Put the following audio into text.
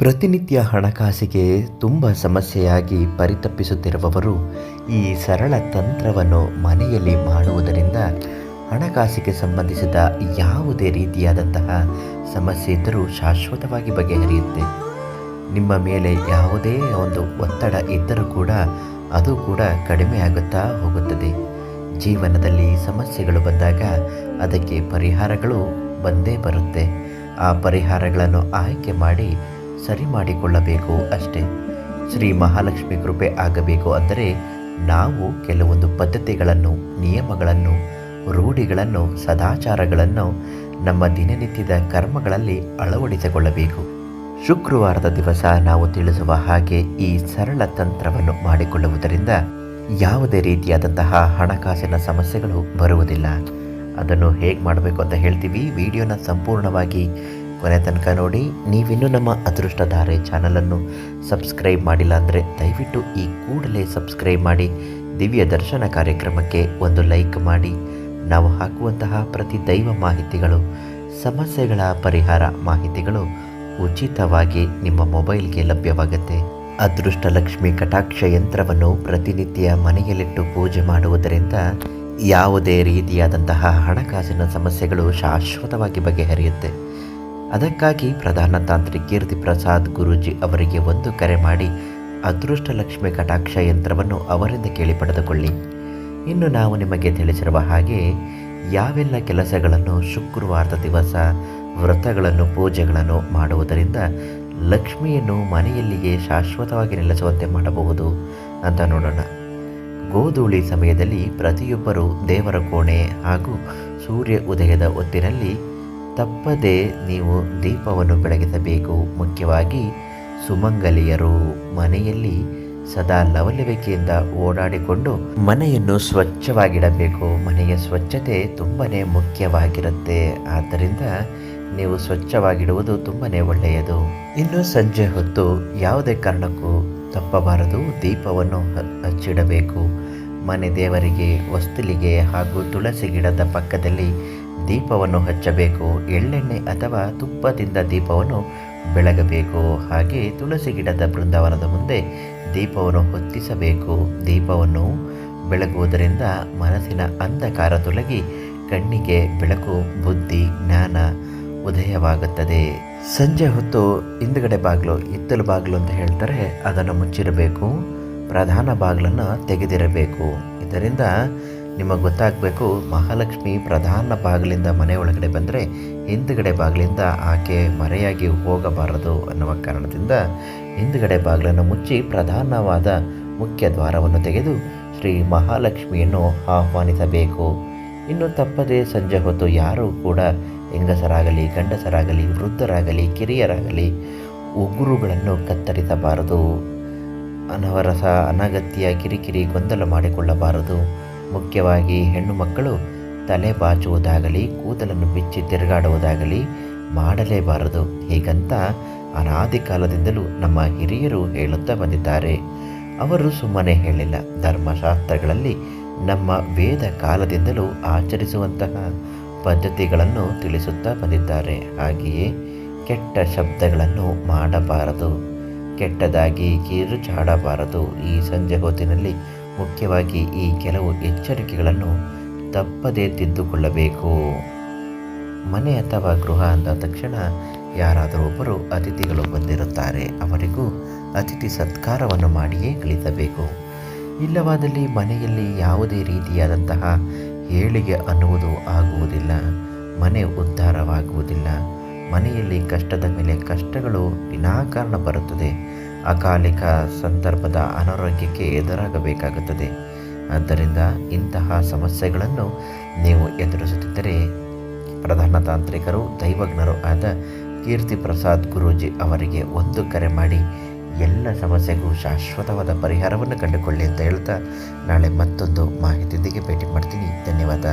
ಪ್ರತಿನಿತ್ಯ ಹಣಕಾಸಿಗೆ ತುಂಬ ಸಮಸ್ಯೆಯಾಗಿ ಪರಿತಪ್ಪಿಸುತ್ತಿರುವವರು ಈ ಸರಳ ತಂತ್ರವನ್ನು ಮನೆಯಲ್ಲಿ ಮಾಡುವುದರಿಂದ ಹಣಕಾಸಿಗೆ ಸಂಬಂಧಿಸಿದ ಯಾವುದೇ ರೀತಿಯಾದಂತಹ ಸಮಸ್ಯೆ ಇದ್ದರೂ ಶಾಶ್ವತವಾಗಿ ಬಗೆಹರಿಯುತ್ತೆ. ನಿಮ್ಮ ಮೇಲೆ ಯಾವುದೇ ಒಂದು ಒತ್ತಡ ಇದ್ದರೂ ಕೂಡ ಅದು ಕೂಡ ಕಡಿಮೆ ಆಗುತ್ತಾ ಹೋಗುತ್ತದೆ. ಜೀವನದಲ್ಲಿ ಸಮಸ್ಯೆಗಳು ಬಂದಾಗ ಅದಕ್ಕೆ ಪರಿಹಾರಗಳು ಬಂದೇ ಬರುತ್ತೆ. ಆ ಪರಿಹಾರಗಳನ್ನು ಆಯ್ಕೆ ಮಾಡಿ ಸರಿ ಮಾಡಿಕೊಳ್ಳಬೇಕು ಅಷ್ಟೇ. ಶ್ರೀ ಮಹಾಲಕ್ಷ್ಮಿ ಕೃಪೆ ಆಗಬೇಕು ಅಂದರೆ ನಾವು ಕೆಲವೊಂದು ಪದ್ಧತಿಗಳನ್ನು, ನಿಯಮಗಳನ್ನು, ರೂಢಿಗಳನ್ನು, ಸದಾಚಾರಗಳನ್ನು ನಮ್ಮ ದಿನನಿತ್ಯದ ಕರ್ಮಗಳಲ್ಲಿ ಅಳವಡಿಸಿಕೊಳ್ಳಬೇಕು. ಶುಕ್ರವಾರದ ದಿವಸ ನಾವು ತಿಳಿಸುವ ಹಾಗೆ ಈ ಸರಳ ತಂತ್ರವನ್ನು ಮಾಡಿಕೊಳ್ಳುವುದರಿಂದ ಯಾವುದೇ ರೀತಿಯಾದಂತಹ ಹಣಕಾಸಿನ ಸಮಸ್ಯೆಗಳು ಬರುವುದಿಲ್ಲ. ಅದನ್ನು ಹೇಗೆ ಮಾಡಬೇಕು ಅಂತ ಹೇಳ್ತೀವಿ. ವಿಡಿಯೋನ ಸಂಪೂರ್ಣವಾಗಿ ಕೊನೆ ತನಕ ನೋಡಿ, ನೀವಿನ್ನೂ ನಮ್ಮ ಅದೃಷ್ಟಧಾರೆ ಚಾನಲನ್ನು ಸಬ್ಸ್ಕ್ರೈಬ್ ಮಾಡಿಲ್ಲ ಅಂದರೆ ದಯವಿಟ್ಟು ಈ ಕೂಡಲೇ ಸಬ್ಸ್ಕ್ರೈಬ್ ಮಾಡಿ, ದಿವ್ಯ ದರ್ಶನ ಕಾರ್ಯಕ್ರಮಕ್ಕೆ ಒಂದು ಲೈಕ್ ಮಾಡಿ. ನಾವು ಹಾಕುವಂತಹ ಪ್ರತಿ ದೈವ ಮಾಹಿತಿಗಳು, ಸಮಸ್ಯೆಗಳ ಪರಿಹಾರ ಮಾಹಿತಿಗಳು ಉಚಿತವಾಗಿ ನಿಮ್ಮ ಮೊಬೈಲ್ಗೆ ಲಭ್ಯವಾಗುತ್ತೆ. ಅದೃಷ್ಟ ಲಕ್ಷ್ಮಿ ಕಟಾಕ್ಷ ಯಂತ್ರವನ್ನು ಪ್ರತಿನಿತ್ಯ ಮನೆಯಲ್ಲಿಟ್ಟು ಪೂಜೆ ಮಾಡುವುದರಿಂದ ಯಾವುದೇ ರೀತಿಯಾದಂತಹ ಹಣಕಾಸಿನ ಸಮಸ್ಯೆಗಳು ಶಾಶ್ವತವಾಗಿ ಬಗೆಹರಿಯುತ್ತೆ. ಅದಕ್ಕಾಗಿ ಪ್ರಧಾನ ತಾಂತ್ರಿಕ ಕೀರ್ತಿ ಪ್ರಸಾದ್ ಗುರೂಜಿ ಅವರಿಗೆ ಒಂದು ಕರೆ ಮಾಡಿ ಅದೃಷ್ಟ ಲಕ್ಷ್ಮಿ ಕಟಾಕ್ಷ ಯಂತ್ರವನ್ನು ಅವರಿಂದ ಕೇಳಿ ಪಡೆದುಕೊಳ್ಳಿ ಇನ್ನು ನಾವು ನಿಮಗೆ ತಿಳಿಸಿರುವ ಹಾಗೆ, ಯಾವೆಲ್ಲ ಕೆಲಸಗಳನ್ನು ಶುಕ್ರವಾರದ ದಿವಸ, ವ್ರತಗಳನ್ನು, ಪೂಜೆಗಳನ್ನು ಮಾಡುವುದರಿಂದ ಲಕ್ಷ್ಮಿಯನ್ನು ಮನೆಯಲ್ಲಿಯೇ ಶಾಶ್ವತವಾಗಿ ನೆಲೆಸುವಂತೆ ಮಾಡಬಹುದು ಅಂತ ನೋಡೋಣ. ಗೋಧೂಳಿ ಸಮಯದಲ್ಲಿ ಪ್ರತಿಯೊಬ್ಬರು ದೇವರ ಕೋಣೆ ಹಾಗೂ ಸೂರ್ಯ ಉದಯದ ಹೊತ್ತಿನಲ್ಲಿ ತಪ್ಪದೆ ನೀವು ದೀಪವನ್ನು ಬೆಳಗಿಸಬೇಕು. ಮುಖ್ಯವಾಗಿ ಸುಮಂಗಲಿಯರು ಮನೆಯಲ್ಲಿ ಸದಾ ಲವಲವಿಕೆಯಿಂದ ಓಡಾಡಿಕೊಂಡು ಮನೆಯನ್ನು ಸ್ವಚ್ಛವಾಗಿಡಬೇಕು. ಮನೆಯ ಸ್ವಚ್ಛತೆ ತುಂಬಾ ಮುಖ್ಯವಾಗಿರುತ್ತೆ. ಆದ್ದರಿಂದ ನೀವು ಸ್ವಚ್ಛವಾಗಿಡುವುದು ತುಂಬನೇ ಒಳ್ಳೆಯದು. ಇನ್ನು ಸಂಜೆ ಹೊತ್ತು ಯಾವುದೇ ಕಾರಣಕ್ಕೂ ತಪ್ಪಬಾರದು. ದೀಪವನ್ನು ಹಚ್ಚಿಡಬೇಕು. ಮನೆ ದೇವರಿಗೆ, ಹೊಸ್ತಲಿಗೆ ಹಾಗೂ ತುಳಸಿ ಗಿಡದ ಪಕ್ಕದಲ್ಲಿ ದೀಪವನ್ನು ಹಚ್ಚಬೇಕು, ಎಳ್ಳೆಣ್ಣೆ ಅಥವಾ ತುಪ್ಪದಿಂದ ದೀಪವನ್ನು ಬೆಳಗಬೇಕು. ಹಾಗೆ ತುಳಸಿ ಗಿಡದ ಬೃಂದಾವನದ ಮುಂದೆ ದೀಪವನ್ನು ಹೊತ್ತಿಸಬೇಕು. ದೀಪವನ್ನು ಬೆಳಗುವುದರಿಂದ ಮನಸ್ಸಿನ ಅಂಧಕಾರ ತೊಲಗಿ ಕಣ್ಣಿಗೆ ಬೆಳಕು, ಬುದ್ಧಿ, ಜ್ಞಾನ ಉದಯವಾಗುತ್ತದೆ. ಸಂಜೆ ಹೊತ್ತು ಹಿಂದುಗಡೆ ಬಾಗಿಲು ಇತ್ತಲು ಬಾಗಿಲು ಅಂತ ಹೇಳ್ತಾರೆ, ಅದನ್ನು ಮುಚ್ಚಿರಬೇಕು ಪ್ರಧಾನ ಬಾಗಿಲನ್ನು ತೆಗೆದಿರಬೇಕು ಇದರಿಂದ ನಿಮಗೆ ಗೊತ್ತಾಗಬೇಕು, ಮಹಾಲಕ್ಷ್ಮಿ ಪ್ರಧಾನ ಬಾಗಿಲಿಂದ ಮನೆ ಒಳಗಡೆ ಬಂದರೆ ಹಿಂದುಗಡೆ ಬಾಗಿಲಿಂದ ಆಕೆ ಮರೆಯಾಗಿ ಹೋಗಬಾರದು ಅನ್ನುವ ಕಾರಣದಿಂದ ಹಿಂದುಗಡೆ ಬಾಗಿಲನ್ನು ಮುಚ್ಚಿ ಪ್ರಧಾನವಾದ ಮುಖ್ಯ ದ್ವಾರವನ್ನು ತೆಗೆದು ಶ್ರೀ ಮಹಾಲಕ್ಷ್ಮಿಯನ್ನು ಆಹ್ವಾನಿಸಬೇಕು. ಇನ್ನು ತಪ್ಪದೆ ಸಂಜೆ ಹೊತ್ತು ಯಾರೂ ಕೂಡ ಹೆಂಗಸರಾಗಲಿ, ಗಂಡಸರಾಗಲಿ, ವೃದ್ಧರಾಗಲಿ, ಕಿರಿಯರಾಗಲಿ ಉಗುರುಗಳನ್ನು ಕತ್ತರಿಸಬಾರದು. ಅನವರಸ, ಅನಗತ್ಯ, ಕಿರಿಕಿರಿ ಗೊಂದಲ ಮಾಡಿಕೊಳ್ಳಬಾರದು. ಮುಖ್ಯವಾಗಿ ಹೆಣ್ಣು ಮಕ್ಕಳು ತಲೆ ಬಾಚುವುದಾಗಲಿ, ಕೂದಲನ್ನು ಬಿಚ್ಚಿ ತಿರುಗಾಡುವುದಾಗಲಿ ಮಾಡಲೇಬಾರದು. ಹೀಗಂತ ಅನಾದಿ ಕಾಲದಿಂದಲೂ ನಮ್ಮ ಹಿರಿಯರು ಹೇಳುತ್ತಾ ಬಂದಿದ್ದಾರೆ. ಅವರು ಸುಮ್ಮನೆ ಹೇಳಿಲ್ಲ. ಧರ್ಮಶಾಸ್ತ್ರಗಳಲ್ಲಿ ನಮ್ಮ ವೇದ ಕಾಲದಿಂದಲೂ ಆಚರಿಸುವಂತಹ ಪದ್ಧತಿಗಳನ್ನು ತಿಳಿಸುತ್ತಾ ಬಂದಿದ್ದಾರೆ. ಹಾಗೆಯೇ ಕೆಟ್ಟ ಶಬ್ದಗಳನ್ನು ಮಾಡಬಾರದು. ಕೆಟ್ಟದಾಗಿ ಕಿರುಚಾಡಬಾರದು ಈ ಸಂಜೆ ಹೊತ್ತಿನಲ್ಲಿ ಮುಖ್ಯವಾಗಿ ಈ ಕೆಲವು ಎಚ್ಚರಿಕೆಗಳನ್ನು ತಪ್ಪದೇ ತಿದ್ದುಕೊಳ್ಳಬೇಕು. ಮನೆ ಅಥವಾ ಗೃಹ ಅಂದ ತಕ್ಷಣ ಯಾರಾದರೂ ಒಬ್ಬರು ಅತಿಥಿಗಳು ಬಂದಿರುತ್ತಾರೆ. ಅವರಿಗೂ ಅತಿಥಿ ಸತ್ಕಾರವನ್ನು ಮಾಡಿಯೇ ಕಳಿಸಬೇಕು ಇಲ್ಲವಾದಲ್ಲಿ ಮನೆಯಲ್ಲಿ ಯಾವುದೇ ರೀತಿಯಾದಂತಹ ಏಳಿಗೆ ಅನ್ನುವುದು ಆಗುವುದಿಲ್ಲ. ಮನೆ ಉದ್ಧಾರವಾಗುವುದಿಲ್ಲ. ಮನೆಯಲ್ಲಿ ಕಷ್ಟದ ಮೇಲೆ ಕಷ್ಟಗಳು ವಿನಾಕಾರಣ ಬರುತ್ತದೆ. ಅಕಾಲಿಕ ಸಂದರ್ಭದ ಅನಾರೋಗ್ಯಕ್ಕೆ ಎದುರಾಗಬೇಕಾಗುತ್ತದೆ. ಆದ್ದರಿಂದ ಇಂತಹ ಸಮಸ್ಯೆಗಳನ್ನು ನೀವು ಎದುರಿಸುತ್ತಿದ್ದರೆ ಪ್ರಧಾನ ತಾಂತ್ರಿಕರು, ದೈವಜ್ಞರು ಆದ ಕೀರ್ತಿ ಪ್ರಸಾದ್ ಗುರೂಜಿ ಅವರಿಗೆ ಒಂದು ಕರೆ ಮಾಡಿ, ಎಲ್ಲ ಸಮಸ್ಯೆಗೂ ಶಾಶ್ವತವಾದ ಪರಿಹಾರವನ್ನು ಕಂಡುಕೊಳ್ಳಿ ಅಂತ ಹೇಳ್ತಾ ನಾಳೆ ಮತ್ತೊಂದು ಮಾಹಿತಿಯೊಂದಿಗೆ ಭೇಟಿ ಮಾಡ್ತೀನಿ. ಧನ್ಯವಾದ.